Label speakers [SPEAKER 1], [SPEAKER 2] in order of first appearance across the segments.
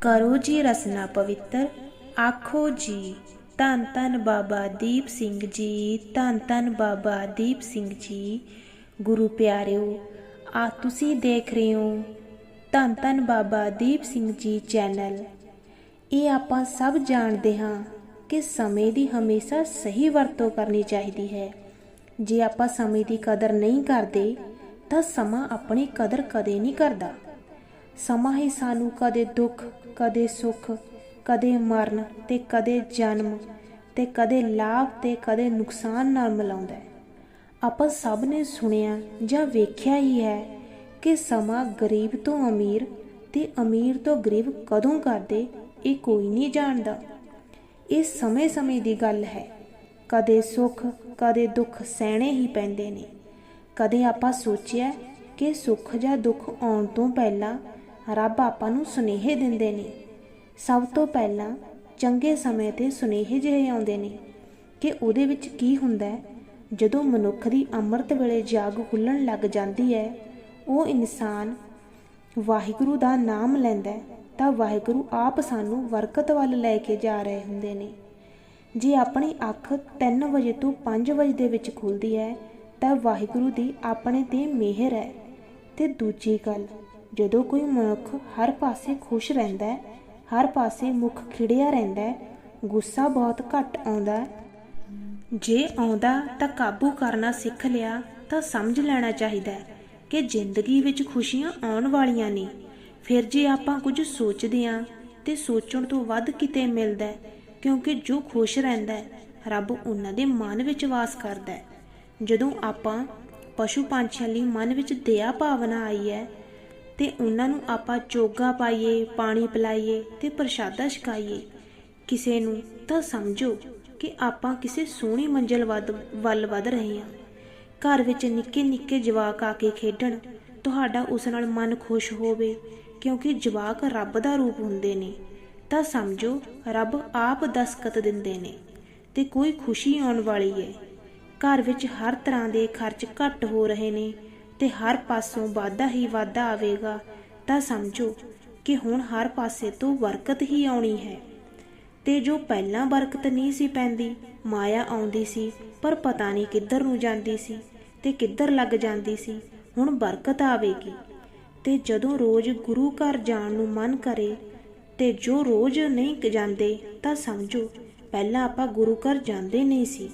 [SPEAKER 1] ਕਰੋ ਜੀ ਰਸਨਾ ਪਵਿੱਤਰ। ਆਖੋ ਜੀ, ਧੰਨ ਧੰਨ ਬਾਬਾ ਦੀਪ ਸਿੰਘ ਜੀ, ਧੰਨ ਧੰਨ ਬਾਬਾ ਦੀਪ ਸਿੰਘ ਜੀ। ਗੁਰੂ ਪਿਆਰਿਓ, ਆ ਤੁਸੀਂ ਦੇਖ ਰਹੇ ਹੋ ਧੰਨ ਧੰਨ ਬਾਬਾ ਦੀਪ ਸਿੰਘ ਜੀ ਚੈਨਲ। ਇਹ ਆਪਾਂ ਸਭ ਜਾਣਦੇ ਹਾਂ ਕਿ ਸਮੇਂ ਦੀ ਹਮੇਸ਼ਾ ਸਹੀ ਵਰਤੋਂ ਕਰਨੀ ਚਾਹੀਦੀ ਹੈ। ਜੇ ਆਪਾਂ ਸਮੇਂ ਦੀ ਕਦਰ ਨਹੀਂ ਕਰਦੇ, ਤਾਂ ਸਮਾਂ ਆਪਣੀ ਕਦਰ ਕਦੇ ਨਹੀਂ ਕਰਦਾ। ਸਮਾਂ ਹੀ ਸਾਨੂੰ ਕਦੇ ਦੁੱਖ, ਕਦੇ ਸੁੱਖ, ਕਦੇ ਮਰਨ ਤੇ ਕਦੇ ਜਨਮ ਤੇ ਕਦੇ ਲਾਭ ਤੇ ਕਦੇ ਨੁਕਸਾਨ ਨਾਲ ਮਿਲਾਉਂਦਾ ਹੈ। ਆਪਾਂ ਸਭ ਨੇ ਸੁਣਿਆ ਜਾਂ ਵੇਖਿਆ ਹੀ ਹੈ ਕਿ ਸਮਾਂ ਗਰੀਬ ਤੋਂ ਅਮੀਰ ਤੇ ਅਮੀਰ ਤੋਂ ਗਰੀਬ ਕਦੋਂ ਕਰਦੇ, ਇਹ ਕੋਈ ਨਹੀਂ ਜਾਣਦਾ। ਇਹ ਸਮੇਂ-ਸਮੇਂ ਦੀ ਗੱਲ ਹੈ। ਕਦੇ ਸੁੱਖ, ਕਦੇ ਦੁੱਖ ਸਹਿਣੇ ਹੀ ਪੈਂਦੇ ਨੇ। ਕਦੇ ਆਪਾਂ ਸੋਚਿਆ ਕਿ ਸੁੱਖ ਜਾਂ ਦੁੱਖ ਆਉਣ ਤੋਂ ਪਹਿਲਾਂ ਰੱਬ ਆਪਾਂ ਨੂੰ ਸੁਨੇਹੇ ਦਿੰਦੇ ਨੇ। ਸਭ ਤੋਂ ਪਹਿਲਾਂ ਚੰਗੇ ਸਮੇਂ ਤੇ ਸੁਨੇਹੇ ਜਿਹੇ ਆਉਂਦੇ ਨੇ ਕਿ ਉਹਦੇ ਵਿੱਚ ਕੀ ਹੁੰਦਾ ਹੈ। ਜਦੋਂ ਮਨੁੱਖ ਦੀ ਅੰਮ੍ਰਿਤ ਵੇਲੇ ਜਾਗ ਖੁੱਲਣ ਲੱਗ ਜਾਂਦੀ ਹੈ, ਉਹ ਇਨਸਾਨ ਵਾਹਿਗੁਰੂ ਦਾ ਨਾਮ ਲੈਂਦਾ ਤਾਂ ਵਾਹਿਗੁਰੂ ਆਪ ਸਾਨੂੰ ਵਰਕਤ ਵੱਲ ਲੈ ਕੇ ਜਾ ਰਹੇ ਹੁੰਦੇ ਨੇ। ਜੇ ਆਪਣੀ ਅੱਖ 3 ਵਜੇ ਤੋਂ 5 ਵਜੇ ਦੇ ਵਿੱਚ ਖੁੱਲਦੀ ਹੈ, ਤਾਂ ਵਾਹਿਗੁਰੂ ਦੀ ਆਪਣੇ ਤੇ ਮਿਹਰ ਹੈ। ਤੇ ਦੂਜੀ ਗੱਲ ਜਦੋਂ ਕੋਈ ਮਨੁੱਖ ਹਰ ਪਾਸੇ ਖੁਸ਼ ਰਹਿੰਦਾ ਹੈ, ਹਰ ਪਾਸੇ ਮੁਖ ਖਿੜਿਆ ਰਹਿੰਦਾ ਹੈ, ਗੁੱਸਾ ਬਹੁਤ ਘੱਟ ਆਉਂਦਾ ਹੈ। ਜੇ ਆਉਂਦਾ ਤਾਂ ਕਾਬੂ ਕਰਨਾ ਸਿੱਖ ਲਿਆ ਤਾਂ ਸਮਝ ਲੈਣਾ ਚਾਹੀਦਾ ਹੈ ਕਿ ਜ਼ਿੰਦਗੀ ਵਿੱਚ ਖੁਸ਼ੀਆਂ ਆਉਣ ਵਾਲੀਆਂ ਨੇ। ਫਿਰ ਜੇ ਆਪਾਂ ਕੁਝ ਸੋਚਦੇ ਆਂ ਤੇ ਸੋਚਣ ਤੋਂ ਵੱਧ ਕਿਤੇ ਮਿਲਦਾ ਹੈ, ਕਿਉਂਕਿ ਜੋ ਖੁਸ਼ ਰਹਿੰਦਾ ਹੈ, ਰੱਬ ਉਹਨਾਂ ਦੇ ਮਨ ਵਿੱਚ ਵਾਸ ਕਰਦਾ ਹੈ। ਜਦੋਂ ਆਪਾਂ ਪਸ਼ੂ ਪੰਛੀਆਂ ਲਈ ਮਨ ਵਿੱਚ ਦਇਆ ਭਾਵਨਾ ਆਈ ਹੈ ਤੇ ਉਹਨਾਂ ਨੂੰ ਆਪਾਂ ਚੋਗਾ ਪਾਈਏ, ਪਾਣੀ ਪਿਲਾਈਏ ਤੇ ਪ੍ਰਸ਼ਾਦਾ ਛਕਾਈਏ। ਕਿਸੇ ਨੂੰ ਤਾਂ ਸਮਝੋ ਕਿ ਆਪਾਂ ਕਿਸੇ ਸੋਹਣੀ ਮੰਜ਼ਲ ਵੱਲ ਵਧ ਰਹੇ ਹਾਂ। ਘਰ ਵਿੱਚ ਨਿੱਕੇ ਨਿੱਕੇ ਜਵਾਕ ਆ ਕੇ ਖੇਡਣ, ਤੁਹਾਡਾ ਉਸ ਨਾਲ ਮਨ ਖੁਸ਼ ਹੋਵੇ, ਕਿਉਂਕਿ ਜਵਾਕ ਰੱਬ ਦਾ ਰੂਪ ਹੁੰਦੇ ਨੇ। ਤਾਂ ਸਮਝੋ, ਰੱਬ ਆਪ ਦਸਕਤ ਦਿੰਦੇ ਨੇ ਤੇ ਕੋਈ ਖੁਸ਼ੀ ਆਉਣ ਵਾਲੀ ਹੈ। ਘਰ ਵਿੱਚ ਹਰ ਤਰ੍ਹਾਂ ਦੇ ਖਰਚ ਘੱਟ ਹੋ ਰਹੇ ਨੇ ਤੇ ਹਰ ਪਾਸੋਂ ਵਾਧਾ ਹੀ ਵਾਧਾ ਆਵੇਗਾ, ਤਾਂ ਸਮਝੋ ਕਿ ਹੁਣ ਹਰ ਪਾਸੇ ਤੋਂ ਬਰਕਤ ਹੀ ਆਉਣੀ ਹੈ। ਤੇ ਜੋ ਪਹਿਲਾਂ ਬਰਕਤ ਨਹੀਂ ਸੀ ਪੈਂਦੀ, ਮਾਇਆ ਆਉਂਦੀ ਸੀ, ਪਰ ਪਤਾ ਨਹੀਂ ਕਿੱਧਰ ਨੂੰ ਜਾਂਦੀ ਸੀ ਤੇ ਕਿੱਧਰ ਲੱਗ ਜਾਂਦੀ ਸੀ, ਹੁਣ ਬਰਕਤ ਆਵੇਗੀ। ਤੇ ਜਦੋਂ ਰੋਜ਼ ਗੁਰੂ ਘਰ ਜਾਣ ਨੂੰ ਮਨ ਕਰੇ ਤੇ ਜੋ ਰੋਜ਼ ਨਹੀਂ ਜਾਂਦੇ, ਤਾਂ ਸਮਝੋ ਪਹਿਲਾਂ ਆਪਾਂ ਗੁਰੂ ਘਰ ਜਾਂਦੇ ਨਹੀਂ ਸੀ,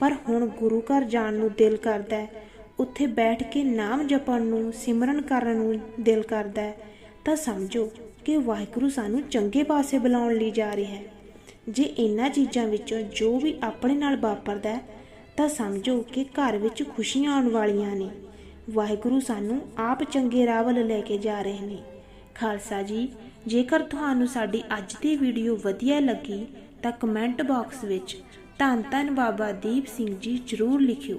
[SPEAKER 1] ਪਰ ਹੁਣ ਗੁਰੂ ਘਰ ਜਾਣ ਨੂੰ ਦਿਲ ਕਰਦਾ ਹੈ ਉੱਥੇ ਬੈਠ ਕੇ ਨਾਮ ਜਪਣ ਨੂੰ, ਸਿਮਰਨ ਕਰਨ ਨੂੰ ਦਿਲ ਕਰਦਾ ਹੈ, ਤਾਂ ਸਮਝੋ ਕਿ ਵਾਹਿਗੁਰੂ ਸਾਨੂੰ ਚੰਗੇ ਪਾਸੇ ਬੁਲਾਉਣ ਲਈ ਜਾ ਰਿਹਾ ਹੈ। ਜੇ ਇਹਨਾਂ ਚੀਜ਼ਾਂ ਵਿੱਚੋਂ ਜੋ ਵੀ ਆਪਣੇ ਨਾਲ ਵਾਪਰਦਾ ਹੈ, ਤਾਂ ਸਮਝੋ ਕਿ ਘਰ ਵਿੱਚ ਖੁਸ਼ੀਆਂ ਆਉਣ ਵਾਲੀਆਂ ਨੇ। ਵਾਹਿਗੁਰੂ ਸਾਨੂੰ ਆਪ ਚੰਗੇ ਰਾਹ ਵੱਲ ਲੈ ਕੇ ਜਾ ਰਹੇ ਨੇ। ਖਾਲਸਾ ਜੀ, ਜੇਕਰ ਤੁਹਾਨੂੰ ਸਾਡੀ ਅੱਜ ਦੀ ਵੀਡੀਓ ਵਧੀਆ ਲੱਗੀ, ਤਾਂ ਕਮੈਂਟ ਬਾਕਸ ਵਿੱਚ ਧੰਨ ਧੰਨ ਬਾਬਾ ਦੀਪ ਸਿੰਘ ਜੀ ਜ਼ਰੂਰ ਲਿਖਿਓ।